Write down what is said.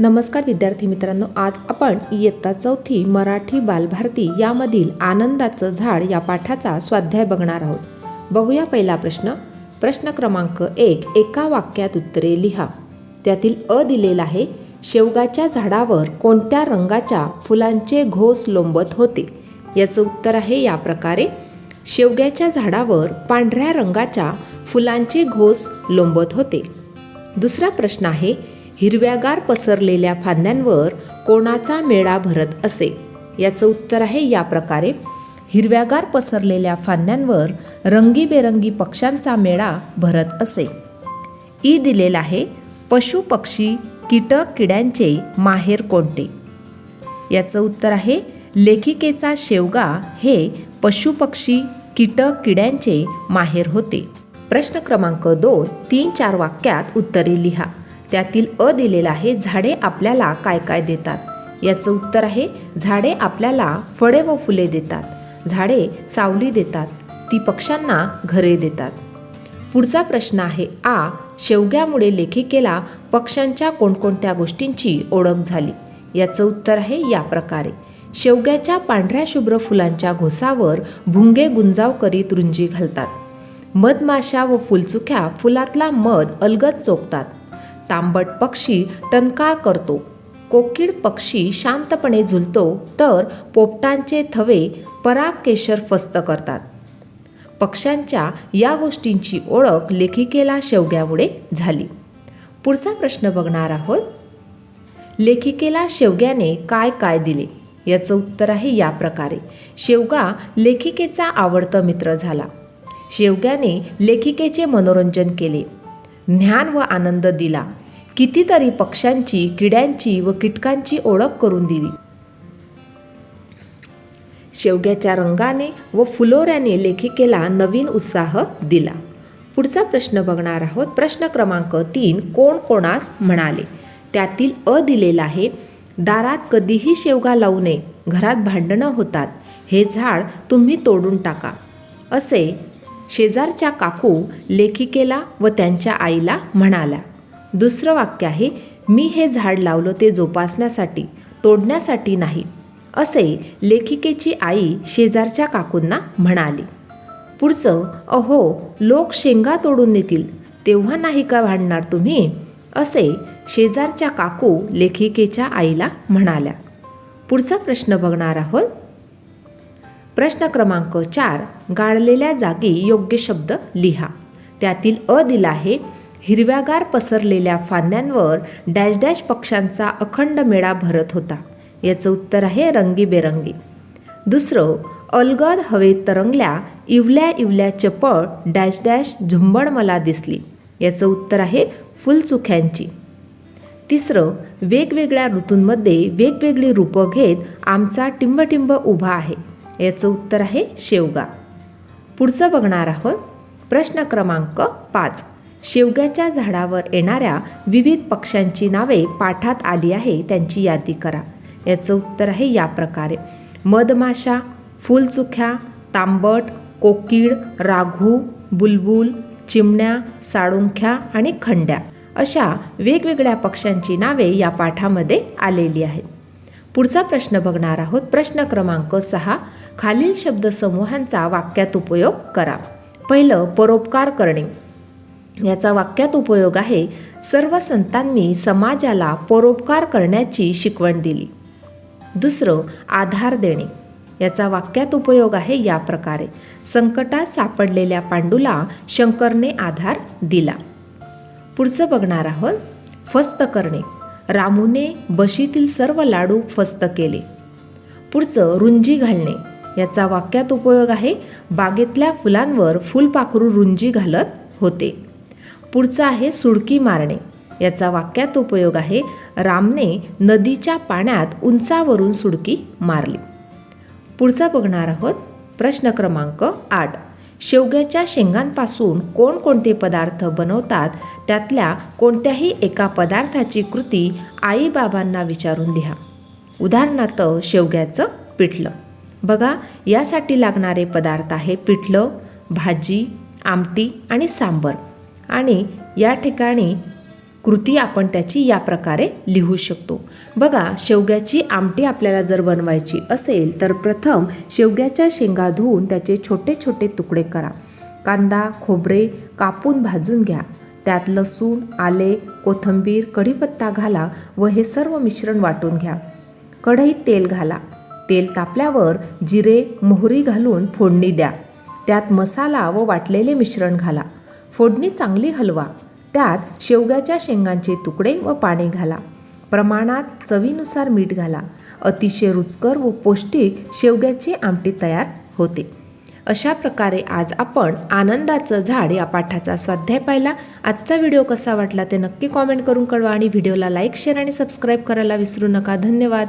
नमस्कार विद्यार्थी मित्रांनो आज आपण इयत्ता चौथी मराठी बालभारती यामधील आनंदाचं झाड या पाठाचा स्वाध्याय बघणार आहोत. बघूया पहिला प्रश्न. प्रश्न क्रमांक एक एका वाक्यात उत्तरे लिहा. त्यातील अ दिलेला आहे शेवगाच्या झाडावर कोणत्या रंगाच्या फुलांचे घोस लोंबत होते? याचं उत्तर आहे या प्रकारे. शेवग्याच्या झाडावर पांढऱ्या रंगाच्या फुलांचे घोस लोंबत होते. दुसरा प्रश्न आहे हिरव्यागार पसरलेल्या फांद्यांवर कोणाचा मेळा भरत असे? याचं उत्तर आहे या प्रकारे. हिरव्यागार पसरलेल्या फांद्यांवर रंगीबेरंगी पक्ष्यांचा मेळा भरत असे. ई दिलेला आहे पशु पक्षी कीटक किड्यांचे माहेर कोणते? याचं उत्तर आहे लेखिकेचा शेवगा हे पशुपक्षी कीटक किड्यांचे माहेर होते. प्रश्न क्रमांक दोन तीन चार वाक्यात उत्तरे लिहा. त्यातील अ दिलेला आहे झाडे आपल्याला काय काय देतात? याचं उत्तर आहे झाडे आपल्याला फळे व फुले देतात. झाडे सावली देतात. ती पक्ष्यांना घरे देतात. पुढचा प्रश्न आहे आ शेवग्यामुळे लेखिकेला पक्ष्यांच्या कोणकोणत्या गोष्टींची ओळख झाली? याचं उत्तर आहे या प्रकारे. शेवग्याच्या पांढऱ्या शुभ्र फुलांच्या घोसावर भुंगे गुंजाव करीत रुंजी घालतात. मधमाशा व फुलचुक्या फुलातला मध अलगद चोखतात तांबट पक्षी टणकार करतो. कोकीड पक्षी शांतपणे झुलतो तर पोपटांचे थवे पराग केशर फस्त करतात. पक्ष्यांच्या या गोष्टींची ओळख लेखिकेला शेवग्यामुळे झाली. पुढचा प्रश्न बघणार आहोत. लेखिकेला शेवग्याने काय काय दिले? याचं उत्तर आहे या प्रकारे. शेवगा लेखिकेचा आवडता मित्र झाला. शेवग्याने लेखिकेचे मनोरंजन केले. ज्ञान व आनंद दिला. कितीतरी पक्ष्यांची किड्यांची व कीटकांची ओळख करून दिली. शेवग्याच्या रंगाने व फुलोऱ्याने लेखिकेला नवीन उत्साह दिला. पुढचा प्रश्न बघणार आहोत. प्रश्न क्रमांक तीन कोण कोणास म्हणाले? त्यातील अ दिलेला आहे दारात कधीही शेवगा लावू नये घरात भांडणं होतात हे झाड तुम्ही तोडून टाका. असे शेजारच्या काकू लेखिकेला व त्यांच्या आईला म्हणाल्या दुसरं वाक्य आहे मी हे झाड लावलं ते जोपासण्यासाठी तोडण्यासाठी नाही असे लेखिकेची आई शेजारच्या काकूंना म्हणाली. पुढचं अहो लोक शेंगा तोडून नेतील तेव्हा नाही का भांडणार तुम्ही? असे शेजारच्या काकू लेखिकेच्या आईला म्हणाल्या. पुढचा प्रश्न बघणार आहोत? प्रश्न क्रमांक चार गाळलेल्या जागी योग्य शब्द लिहा. त्यातील अ दिला आहे हिरव्यागार पसरलेल्या फांद्यांवर डॅश डॅश पक्ष्यांचा अखंड मेळा भरत होता. याचं उत्तर आहे रंगीबेरंगी. दुसरं अलगद हवेत तरंगल्या इवल्या इवल्या चपळ डॅश डॅश झुंबड मला दिसली. याचं उत्तर आहे फुलचुख्यांची. तिसरं वेगवेगळ्या ऋतूंमध्ये वेगवेगळी रूपं घेत आमचा टिंबटिंब उभा आहे. याचं उत्तर आहे शेवगा. पुढचं बघणार आहोत. प्रश्न क्रमांक पाच. शेवग्याच्या झाडावर येणाऱ्या विविध पक्ष्यांची नावे पाठात आली आहे त्यांची यादी करा. याचं उत्तर आहे या प्रकारे. मधमाशा फुलचुख्या तांबट कोकीळ राघू बुलबुल चिमण्या साळुंख्या आणि खंड्या अशा वेगवेगळ्या पक्ष्यांची नावे या पाठामध्ये आलेली आहेत. पुढचा प्रश्न बघणार आहोत. प्रश्न क्रमांक सहा खालील शब्दसमूहांचा वाक्यात उपयोग करा. पहिलं परोपकार करणे. याचा वाक्यात उपयोग आहे सर्व संतांनी समाजाला परोपकार करण्याची शिकवण दिली. दुसरं आधार देणे. याचा वाक्यात उपयोग आहे या प्रकारे. संकटात सापडलेल्या पांडूला शंकरने आधार दिला. पुढचं बघणार आहोत. फस्त करणे. रामूने बशीतील सर्व लाडू फस्त केले. पुढचं रुंजी घालणे. याचा वाक्यात उपयोग आहे बागेतल्या फुलांवर फुलपाखरू रुंजी घालत होते. पुढचं आहे सुडकी मारणे. याचा वाक्यात उपयोग आहे रामने नदीच्या पाण्यात उंचावरून सुडकी मारली. पुढचा बघणार आहोत प्रश्न क्रमांक आठ. शेवग्याच्या शेंगांपासून कोणकोणते पदार्थ बनवतात त्यातल्या कोणत्याही एका पदार्थाची कृती आईबाबांना विचारून लिहा. उदाहरणार्थ शेवग्याचं पिठलं. बघा यासाठी लागणारे पदार्थ आहे पिठलं भाजी आमटी आणि सांबर. आणि या ठिकाणी कृती आपण त्याची या प्रकारे लिहू शकतो. बघा शेवग्याची आमटी आपल्याला जर बनवायची असेल तर प्रथम शेवग्याच्या शेंगा धुवून त्याचे छोटे छोटे तुकडे करा. कांदा खोबरे कापून भाजून घ्या. त्यात लसूण आले कोथिंबीर कढीपत्ता घाला व हे सर्व मिश्रण वाटून घ्या. कढईत तेल घाला. तेल तापल्यावर जिरे मोहरी घालून फोडणी द्या. त्यात मसाला व वाटलेले मिश्रण घाला. फोडणी चांगली हलवा. त्यात शेवग्याच्या शेंगांचे तुकडे व पाणी घाला. प्रमाणात चवीनुसार मीठ घाला. अतिशय रुचकर व पौष्टिक शेवग्याचे आमटी तयार होते. अशा प्रकारे आज आपण आनंदाचं झाड या पाठाचा स्वाध्याय पाहिला. आजचा व्हिडिओ कसा वाटला ते नक्की कॉमेंट करून कळवा आणि व्हिडिओला लाईक शेअर आणि सबस्क्राईब करायला विसरू नका. धन्यवाद.